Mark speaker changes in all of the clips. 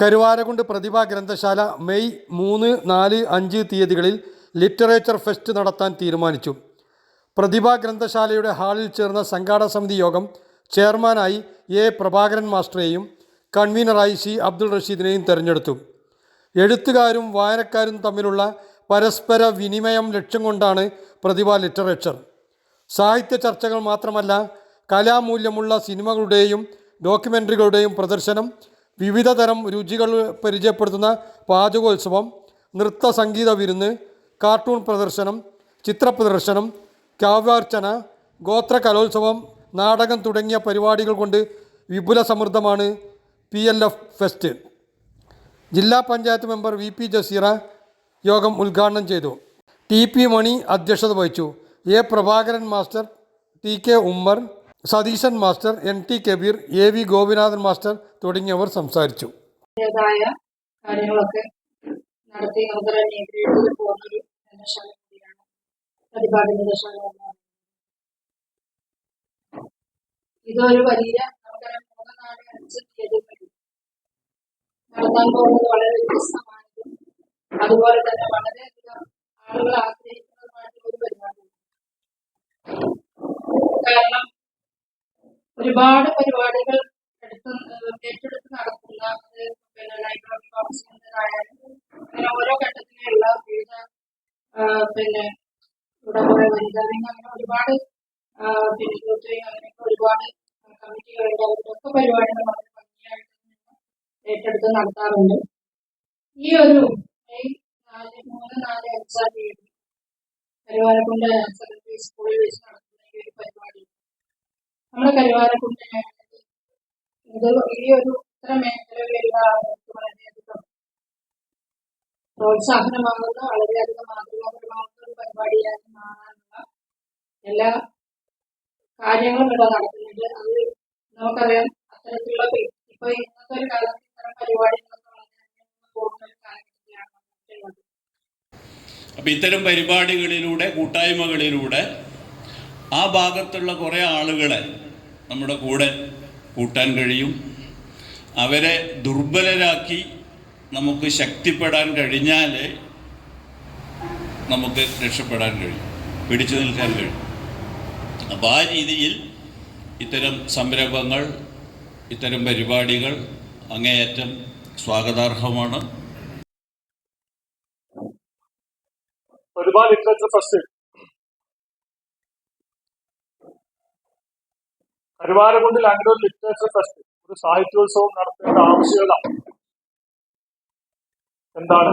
Speaker 1: കരുവാരകുണ്ട് പ്രതിഭാ ഗ്രന്ഥശാല മെയ് മൂന്ന് നാല് അഞ്ച് തീയതികളിൽ ലിറ്ററേച്ചർ ഫെസ്റ്റ് നടത്താൻ തീരുമാനിച്ചു. പ്രതിഭാ ഗ്രന്ഥശാലയുടെ ഹാളിൽ ചേർന്ന സംഘാടക സമിതി യോഗം ചെയർമാനായി എ പ്രഭാകരൻ മാസ്റ്ററെയും കൺവീനറായി സി അബ്ദുൾ റഷീദിനെയും തെരഞ്ഞെടുത്തു. എഴുത്തുകാരും വായനക്കാരും തമ്മിലുള്ള പരസ്പര വിനിമയം ലക്ഷ്യം കൊണ്ടാണ് പ്രതിഭ ലിറ്ററേച്ചർ. സാഹിത്യ ചർച്ചകൾ മാത്രമല്ല കലാമൂല്യമുള്ള സിനിമകളുടെയും ഡോക്യുമെന്ററികളുടെയും പ്രദർശനം വിവിധ തരം രുചികൾ പരിചയപ്പെടുത്തുന്ന പാചകോത്സവം നൃത്ത സംഗീത വിരുന്ന് കാർട്ടൂൺ പ്രദർശനം ചിത്ര പ്രദർശനം കാവ്യാർച്ചന ഗോത്ര കലോത്സവം നാടകം തുടങ്ങിയ പരിപാടികൾ കൊണ്ട് വിപുല സമൃദ്ധമാണ് പി എൽ എഫ് ഫെസ്റ്റ്. ജില്ലാ panchayat member V P Jaseera യോഗം ഉദ്ഘാടനം ചെയ്തു. ടി പി മണി അധ്യക്ഷത വഹിച്ചു. A Prabhakaran master T K Ummer Satheesan master N T Kabeer A V Gopinathan master തുടങ്ങിയവർ സംസാരിച്ചു.
Speaker 2: കാര്യങ്ങളൊക്കെ നടത്തി. ഇതൊരു വലിയ അഞ്ച് നടത്താൻ പോകുന്നത് വളരെ വ്യത്യസ്തമായതും അതുപോലെ തന്നെ വളരെയധികം ആളുകൾ ആഗ്രഹിക്കുന്നതുമായിട്ടുള്ള ഒരു പരിപാടിയാണ്. കാരണം ഒരുപാട് പരിപാടികൾ ഏറ്റെടുത്ത് നടത്തുന്ന പിന്നെ ലൈബ്രറി കൗൺസിലിന്റെതായാലും അങ്ങനെ ഓരോ ഘട്ടത്തിലുള്ള വിവിധ പിന്നെ ഇവിടെ കുറെ വനിതാ അങ്ങനെ ഒരുപാട് പിന്നെ യൂത്ത് അങ്ങനെയൊക്കെ ഒരുപാട് കമ്മിറ്റികളുണ്ട്. അവരുടെയൊക്കെ പരിപാടികൾ വളരെ ഭംഗിയായിട്ട് ഏറ്റെടുത്ത് നടത്താറുണ്ട്. ഈ ഒരു നാല് മൂന്ന് നാല് അഞ്ചാം തീയതി കരുവാരക്കുണ്ട് സെക്കൻഡറി സ്കൂളിൽ വെച്ച് നടത്തുന്ന ഈ ഒരു പരിപാടി. നമ്മുടെ കരുവാരക്കുണ്ടിനെ ഈ ഒരു ഇത്ര മേഖലകളിലുള്ള പ്രോത്സാഹനമാകുന്ന വളരെയധികം മാതൃകാപരമാകുന്ന ഒരു പരിപാടിയായി മാറാനുള്ള എല്ലാ കാര്യങ്ങളും ഇവിടെ നടക്കുന്നുണ്ട്. അത് നമുക്കറിയാം അത്തരത്തിലുള്ള ഇപ്പൊ ഇന്നത്തെ ഒരു കാലത്ത് ഇത്തരം പരിപാടികളൊക്കെ
Speaker 3: അപ്പം ഇത്തരം പരിപാടികളിലൂടെ കൂട്ടായ്മകളിലൂടെ ആ ഭാഗത്തുള്ള കുറെ ആളുകളെ നമ്മുടെ കൂടെ കൂട്ടാൻ കഴിയും. അവരെ ദുർബലരാക്കി നമുക്ക് ശക്തിപ്പെടാൻ കഴിഞ്ഞാൽ നമുക്ക് രക്ഷപ്പെടാൻ കഴിയും. പിടിച്ചു നിൽക്കാൻ കഴിയും. അപ്പോൾ ആ രീതിയിൽ ഇത്തരം സംരംഭങ്ങൾ ഇത്തരം പരിപാടികൾ അങ്ങേയറ്റം സ്വാഗതാർഹമാണ്.
Speaker 4: ഒരുപാട് ലിറ്ററേച്ചർ ഫെസ്റ്റ് കരുവാരകുണ്ടിൽ കൊണ്ട് ലാംഗ്വേജ് ലിറ്ററേച്ചർ ഫെസ്റ്റ് ഒരു സാഹിത്യോത്സവം നടത്തേണ്ട ആവശ്യകത. എന്താണ്?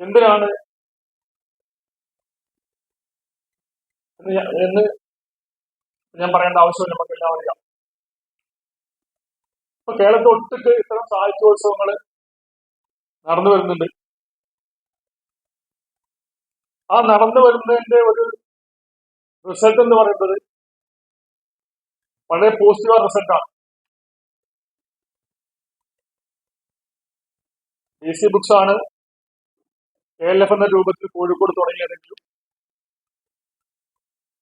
Speaker 4: എന്തിനാണ്? എന്ന് ഞാൻ പറയേണ്ട ആവശ്യം നമുക്ക് എല്ലാം അറിയാം. ഇപ്പൊ കേരളത്തിൽ ഒട്ടിട്ട് ഇത്തരം സാഹിത്യോത്സവങ്ങൾ നടന്നു വരുന്നുണ്ട്. ആ നടന്നു വരുന്നതിന്റെ ഒരു റിസൾട്ട് എന്ന് പറയുന്നത് വളരെ പോസിറ്റീവ് റിസൾട്ടാണ് ഡി സി ബുക്സ് ആണ് കെ എൽ എഫ് എന്ന രൂപത്തിൽ കോഴിക്കോട് തുടങ്ങിയതെങ്കിലും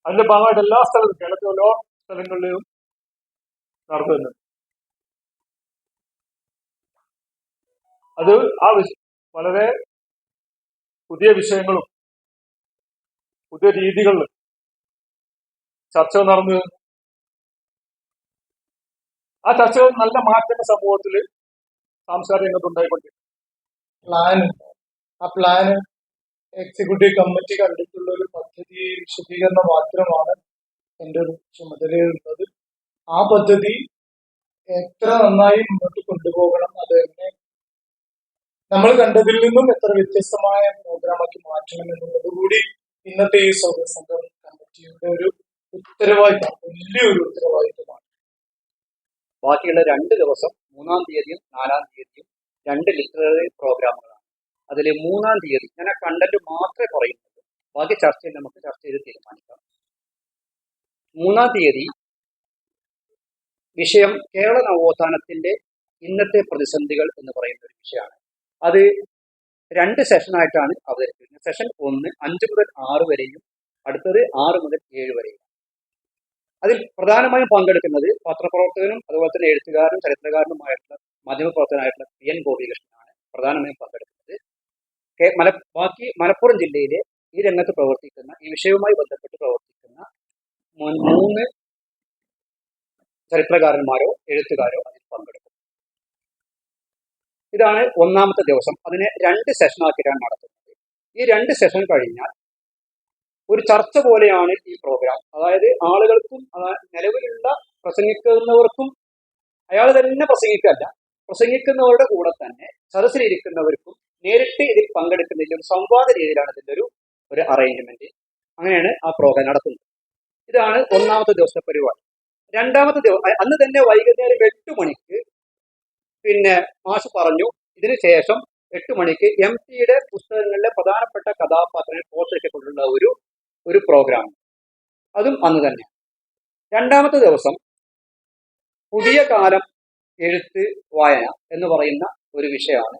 Speaker 4: അതിന്റെ ഭാഗമായിട്ട് എല്ലാ സ്ഥലത്തും കേരളത്തിലെ എല്ലാ സ്ഥലങ്ങളിലും നടത്തുന്നുണ്ട്. അത് ആ വളരെ പുതിയ വിഷയങ്ങളും പുതിയ രീതികളിൽ ചർച്ച നടന്നു. ആ ചർച്ചകൾ നല്ല മാറ്റങ്ങൾ സമൂഹത്തിൽ സാംസ്കാരിക രംഗത്ത് ഉണ്ടായിക്കൊണ്ടിരിക്കും
Speaker 5: പ്ലാൻ ആ പ്ലാന് എക്സിക്യൂട്ടീവ് കമ്മിറ്റി കണ്ടിട്ടുള്ള ഒരു പദ്ധതി വിശദീകരണം മാത്രമാണ് എന്റെ ഒരു ചുമതലയുള്ളത് ആ പദ്ധതി എത്ര നന്നായി മുന്നോട്ട് കൊണ്ടുപോകണം അത് തന്നെ നമ്മൾ കണ്ടതിൽ നിന്നും എത്ര വ്യത്യസ്തമായ പ്രോഗ്രാമാക്കി മാറ്റണം എന്നുള്ളത് കൂടി ഇന്നത്തെ ഈ സംഘം കമ്മിറ്റിയുടെ ഒരു ഉത്തരവാദിത്തം വലിയൊരു ഉത്തരവാദിത്തമാണ്.
Speaker 6: ബാക്കിയുള്ള രണ്ട് ദിവസം മൂന്നാം തീയതിയും നാലാം തീയതിയും രണ്ട് ലിറ്റററി പ്രോഗ്രാമുകളാണ് അതിൽ മൂന്നാം തീയതി ഞാൻ ആ കണ്ടന്റ് മാത്രമേ പറയുന്നുള്ളൂ. ബാക്കി ചർച്ചയിൽ നമുക്ക് ചർച്ച ചെയ്ത് തീരുമാനിക്കാം. മൂന്നാം തീയതി വിഷയം കേരള നവോത്ഥാനത്തിന്റെ ഇന്നത്തെ പ്രതിസന്ധികൾ എന്ന് പറയുന്ന ഒരു വിഷയമാണ്. അത് രണ്ട് സെഷനായിട്ടാണ് അവതരിപ്പിക്കുന്നത്. സെഷൻ ഒന്ന് അഞ്ച് മുതൽ ആറ് വരെയും അടുത്തത് ആറ് മുതൽ ഏഴ് വരെയും. അതിൽ പ്രധാനമായും പങ്കെടുക്കുന്നത് പത്രപ്രവർത്തകനും അതുപോലെ തന്നെ എഴുത്തുകാരനും ചരിത്രകാരനുമായിട്ടുള്ള മാധ്യമപ്രവർത്തകനായിട്ടുള്ള പി എൻ ഗോപികൃഷ്ണനാണ്. പ്രധാനമായും പങ്കെടുക്കുന്നത്. മല ബാക്കി മലപ്പുറം ജില്ലയിലെ ഈ രംഗത്ത് പ്രവർത്തിക്കുന്ന ഈ വിഷയവുമായി ബന്ധപ്പെട്ട് പ്രവർത്തിക്കുന്ന മൂന്ന് ചരിത്രകാരന്മാരോ എഴുത്തുകാരോ അതിൽ പങ്കെടുക്കും ഇതാണ് ഒന്നാമത്തെ ദിവസം. അതിനെ രണ്ട് സെഷനാക്കിയിട്ടാണ് നടത്തുന്നത്. ഈ രണ്ട് സെഷൻ കഴിഞ്ഞാൽ ഒരു ചർച്ച പോലെയാണ് ഈ പ്രോഗ്രാം അതായത് ആളുകൾക്കും നിലവിലുള്ള പ്രസംഗിക്കുന്നവർക്കും അയാൾ തന്നെ പ്രസംഗിക്കല്ല പ്രസംഗിക്കുന്നവരുടെ കൂടെ തന്നെ സദസ്സിലിരിക്കുന്നവർക്കും നേരിട്ട് ഇതിൽ പങ്കെടുക്കുന്നതിന്റെ ഒരു സംവാദ രീതിയിലാണ് ഇതിന്റെ ഒരു ഒരു അറേഞ്ച്മെന്റ് അങ്ങനെയാണ് ആ പ്രോഗ്രാം നടത്തുന്നത്. ഇതാണ് ഒന്നാമത്തെ ദിവസത്തെ പരിപാടി. രണ്ടാമത്തെ ദിവസം അന്ന് തന്നെ വൈകുന്നേരം എട്ട് മണിക്ക് പിന്നെ മാഷ് പറഞ്ഞു ഇതിന് ശേഷം എട്ട് മണിക്ക് എം ടിയുടെ പുസ്തകങ്ങളിലെ പ്രധാനപ്പെട്ട കഥാപാത്രങ്ങൾ കഥാപാത്രങ്ങളെ കൊണ്ടുള്ള ഒരു ഒരു പ്രോഗ്രാം അതും അന്ന് തന്നെ. രണ്ടാമത്തെ ദിവസം പുതിയ കാലം എഴുത്ത് വായന എന്ന് പറയുന്ന ഒരു വിഷയമാണ്.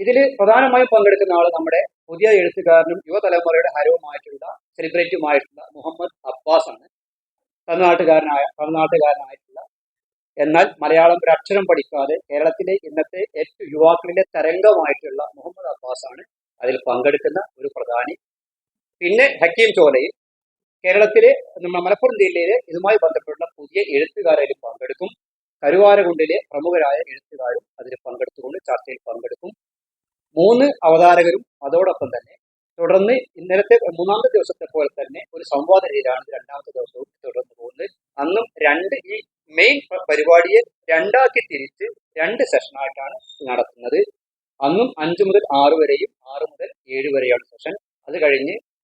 Speaker 6: ഇതിൽ പ്രധാനമായും പങ്കെടുക്കുന്ന ആൾ നമ്മുടെ പുതിയ എഴുത്തുകാരനും യുവതലമുറയുടെ ഹരവുമായിട്ടുള്ള സെലിബ്രിറ്റിയുമായിട്ടുള്ള മുഹമ്മദ് അബ്ബാസ് ആണ് തമിഴ്നാട്ടുകാരനായ തമിഴ്നാട്ടുകാരനായിട്ടുള്ള. എന്നാൽ മലയാളം ഒരു അക്ഷരം പഠിക്കാതെ കേരളത്തിലെ ഇന്നത്തെ ഏറ്റവും യുവാക്കളിലെ തരംഗമായിട്ടുള്ള മുഹമ്മദ് അബ്ബാസ് ആണ് അതിൽ പങ്കെടുക്കുന്ന ഒരു പ്രധാനി പിന്നെ ഹക്കീം ചോലയിൽ കേരളത്തിലെ നമ്മുടെ മലപ്പുറം ജില്ലയിലെ ഇതുമായി ബന്ധപ്പെട്ട പുതിയ എഴുത്തുകാരും പങ്കെടുക്കും. കരുവാരകുണ്ടിലെ പ്രമുഖരായ എഴുത്തുകാരും അതിൽ പങ്കെടുത്തുകൊണ്ട് ചർച്ചയിൽ പങ്കെടുക്കും. മൂന്ന് അവതാരകരും അതോടൊപ്പം തന്നെ തുടർന്ന് ഇന്നലത്തെ മൂന്നാമത്തെ ദിവസത്തെ പോലെ തന്നെ ഒരു സംവാദ രീതിയിലാണ് രണ്ടാമത്തെ ദിവസവും തുടർന്ന് പോകുന്നത്. അന്നും രണ്ട് ഈ മെയിൻ പരിപാടിയെ രണ്ടാക്കി തിരിച്ച് രണ്ട് സെഷനായിട്ടാണ് നടത്തുന്നത്. അന്നും അഞ്ച് മുതൽ ആറ് വരെയും ആറ് മുതൽ ഏഴ് വരെയാണ് സെഷൻ അത് കഴിഞ്ഞ്